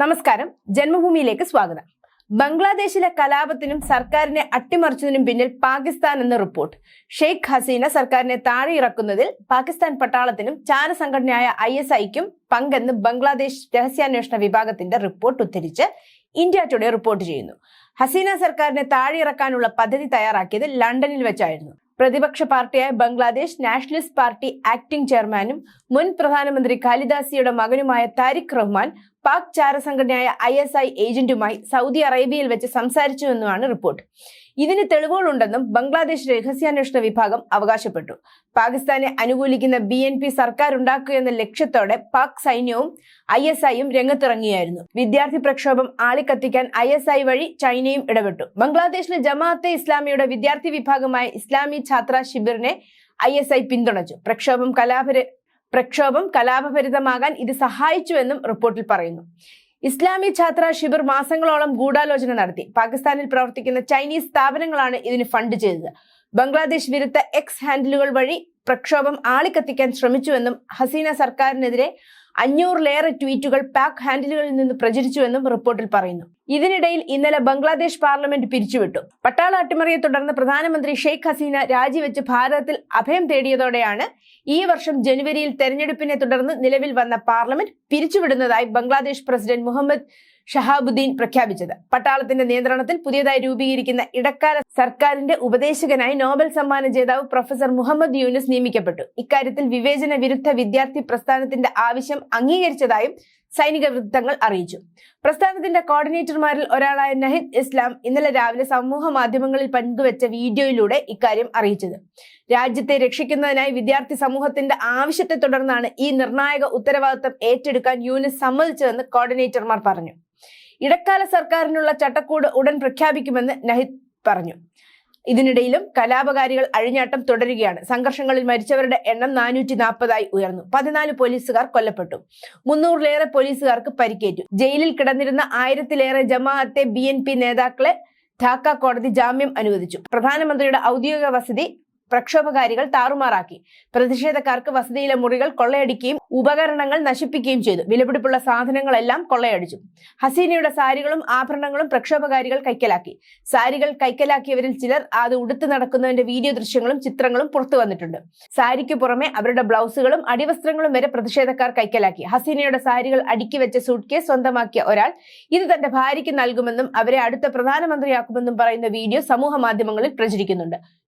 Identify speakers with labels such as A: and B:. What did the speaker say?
A: നമസ്കാരം. ജന്മഭൂമിയിലേക്ക് സ്വാഗതം. ബംഗ്ലാദേശിലെ കലാപത്തിനും സർക്കാരിനെ അട്ടിമറിച്ചതിനും പിന്നിൽ പാകിസ്ഥാൻ എന്ന റിപ്പോർട്ട്. ഷെയ്ഖ് ഹസീന സർക്കാരിനെ താഴെ ഇറക്കുന്നതിൽ പാകിസ്ഥാൻ പട്ടാളത്തിനും ചാരസംഘടനയായ ഐ എസ് ഐക്കും പങ്കെന്ന് ബംഗ്ലാദേശ് രഹസ്യാന്വേഷണ വിഭാഗത്തിന്റെ റിപ്പോർട്ട് ഉദ്ധരിച്ച് ഇന്ത്യ ടുഡേ റിപ്പോർട്ട് ചെയ്യുന്നു. ഹസീന സർക്കാരിനെ താഴെ ഇറക്കാനുള്ള പദ്ധതി തയ്യാറാക്കിയത് ലണ്ടനിൽ വെച്ചായിരുന്നു. പ്രതിപക്ഷ പാർട്ടിയായ ബംഗ്ലാദേശ് നാഷണലിസ്റ്റ് പാർട്ടി ആക്ടിംഗ് ചെയർമാനും മുൻ പ്രധാനമന്ത്രി ഖാലിദാസിയുടെ മകനുമായ താരിഖ് റഹ്മാൻ പാക് ചാരസംഘടനയായ ഐ എസ് ഐ ഏജന്റുമായി സൗദി അറേബ്യയിൽ വെച്ച് സംസാരിച്ചുവെന്നുമാണ് റിപ്പോർട്ട്. ഇതിന് തെളിവുകളുണ്ടെന്നും ബംഗ്ലാദേശ് രഹസ്യാന്വേഷണ വിഭാഗം അവകാശപ്പെട്ടു. പാകിസ്ഥാനെ അനുകൂലിക്കുന്ന ബി എൻ പി സർക്കാർ ഉണ്ടാക്കുക എന്ന ലക്ഷ്യത്തോടെ പാക് സൈന്യവും ഐ എസ് ഐയും രംഗത്തിറങ്ങിയായിരുന്നു. വിദ്യാർത്ഥി പ്രക്ഷോഭം ആളിക്കത്തിക്കാൻ ഐ എസ് ഐ വഴി ചൈനയും ഇടപെട്ടു. ബംഗ്ലാദേശിലെ ജമാഅത്തെ ഇസ്ലാമിയുടെ വിദ്യാർത്ഥി വിഭാഗമായ ഇസ്ലാമി ഛാത്ര ശിബിറിനെ ഐ എസ് ഐ പിന്തുണച്ചു. പ്രക്ഷോഭം കലാപര പ്രക്ഷോഭം കലാപഭരിതമാകാൻ ഇത് സഹായിച്ചുവെന്നും റിപ്പോർട്ടിൽ പറയുന്നു. ഇസ്ലാമി ഛാത്ര ശിബിർ മാസങ്ങളോളം ഗൂഢാലോചന നടത്തി. പാകിസ്ഥാനിൽ പ്രവർത്തിക്കുന്ന ചൈനീസ് സ്ഥാപനങ്ങളാണ് ഇതിന് ഫണ്ട് ചെയ്തത്. ബംഗ്ലാദേശ് വിരുദ്ധ എക്സ് ഹാൻഡിലുകൾ വഴി പ്രക്ഷോഭം ആളിക്കത്തിക്കാൻ ശ്രമിച്ചുവെന്നും ഹസീന സർക്കാരിനെതിരെ അഞ്ഞൂറിലേറെ ട്വീറ്റുകൾ പാക് ഹാൻഡിലുകളിൽ നിന്ന് പ്രചരിച്ചുവെന്നും റിപ്പോർട്ടിൽ പറയുന്നു. ഇതിനിടയിൽ ഇന്നലെ ബംഗ്ലാദേശ് പാർലമെന്റ് പിരിച്ചുവിട്ടു. പട്ടാള അട്ടിമറിയെ തുടർന്ന് പ്രധാനമന്ത്രി ഷെയ്ഖ് ഹസീന രാജിവെച്ച് ഭാരതത്തിൽ അഭയം തേടിയതോടെയാണ് ഈ വർഷം ജനുവരിയിൽ തെരഞ്ഞെടുപ്പിനെ തുടർന്ന് നിലവിൽ വന്ന പാർലമെന്റ് പിരിച്ചുവിടുന്നതായി ബംഗ്ലാദേശ് പ്രസിഡന്റ് മുഹമ്മദ് ഷഹാബുദ്ദീൻ പ്രഖ്യാപിച്ചത്. പട്ടാളത്തിന്റെ നിയന്ത്രണത്തിൽ പുതിയതായി രൂപീകരിക്കുന്ന ഇടക്കാല സർക്കാരിന്റെ ഉപദേശകനായി നോബൽ സമ്മാന ജേതാവ് പ്രൊഫസർ മുഹമ്മദ് യൂനുസ് നിയമിക്കപ്പെട്ടു. ഇക്കാര്യത്തിൽ വിവേചന വിരുദ്ധ വിദ്യാർത്ഥി പ്രസ്ഥാനത്തിന്റെ ആവശ്യം അംഗീകരിച്ചതായും സൈനിക വൃത്തങ്ങൾ അറിയിച്ചു. പ്രസ്ഥാനത്തിന്റെ കോർഡിനേറ്റർമാരിൽ ഒരാളായ നഹിദ് ഇസ്ലാം ഇന്നലെ രാവിലെ സമൂഹ മാധ്യമങ്ങളിൽ പങ്കുവച്ച വീഡിയോയിലൂടെ ഇക്കാര്യം അറിയിച്ചത്. രാജ്യത്തെ രക്ഷിക്കുന്നതിനായി വിദ്യാർത്ഥി സമൂഹത്തിന്റെ ആവശ്യത്തെ തുടർന്നാണ് ഈ നിർണായക ഉത്തരവാദിത്തം ഏറ്റെടുക്കാൻ യൂനിസ് സമ്മതിച്ചതെന്ന് കോർഡിനേറ്റർമാർ പറഞ്ഞു. ഇടക്കാല സർക്കാരിനുള്ള ചട്ടക്കൂട് ഉടൻ പ്രഖ്യാപിക്കുമെന്ന് നഹിദ് പറഞ്ഞു. ഇതിനിടയിലും കലാപകാരികൾ അഴിഞ്ഞാട്ടം തുടരുകയാണ്. സംഘർഷങ്ങളിൽ മരിച്ചവരുടെ എണ്ണം നാനൂറ്റി നാൽപ്പതായി ഉയർന്നു. പതിനാല് പോലീസുകാർ കൊല്ലപ്പെട്ടു. മുന്നൂറിലേറെ പോലീസുകാർക്ക് പരിക്കേറ്റു. ജയിലിൽ കിടന്നിരുന്ന ആയിരത്തിലേറെ ജമാഅത്തെ ബി നേതാക്കളെ ധാക്ക കോടതി ജാമ്യം അനുവദിച്ചു. പ്രധാനമന്ത്രിയുടെ ഔദ്യോഗിക വസതി പ്രക്ഷോഭകാരികൾ താറുമാറാക്കി. പ്രതിഷേധക്കാർക്ക് വസതിയിലെ മുറികൾ കൊള്ളയടിക്കുകയും ഉപകരണങ്ങൾ നശിപ്പിക്കുകയും ചെയ്തു. വിലപിടിപ്പുള്ള സാധനങ്ങളെല്ലാം കൊള്ളയടിച്ചു. ഹസീനയുടെ സാരികളും ആഭരണങ്ങളും പ്രക്ഷോഭകാരികൾ കൈക്കലാക്കി. സാരികൾ കൈക്കലാക്കിയവരിൽ ചിലർ അത് ഉടുത്തു നടക്കുന്നതിന്റെ വീഡിയോ ദൃശ്യങ്ങളും ചിത്രങ്ങളും പുറത്തു വന്നിട്ടുണ്ട്. സാരിക്ക് പുറമെ അവരുടെ ബ്ലൗസുകളും അടിവസ്ത്രങ്ങളും വരെ പ്രതിഷേധക്കാർ കൈക്കലാക്കി. ഹസീനയുടെ സാരികൾ അടുക്കി വെച്ച സൂട്ട് കേസ് സ്വന്തമാക്കിയ ഒരാൾ ഇത് തന്റെ ഭാര്യയ്ക്ക് നൽകുമെന്നും അവരെ അടുത്ത പ്രധാനമന്ത്രിയാക്കുമെന്നും പറയുന്ന വീഡിയോ സമൂഹ മാധ്യമങ്ങളിൽ പ്രചരിക്കുന്നുണ്ട്.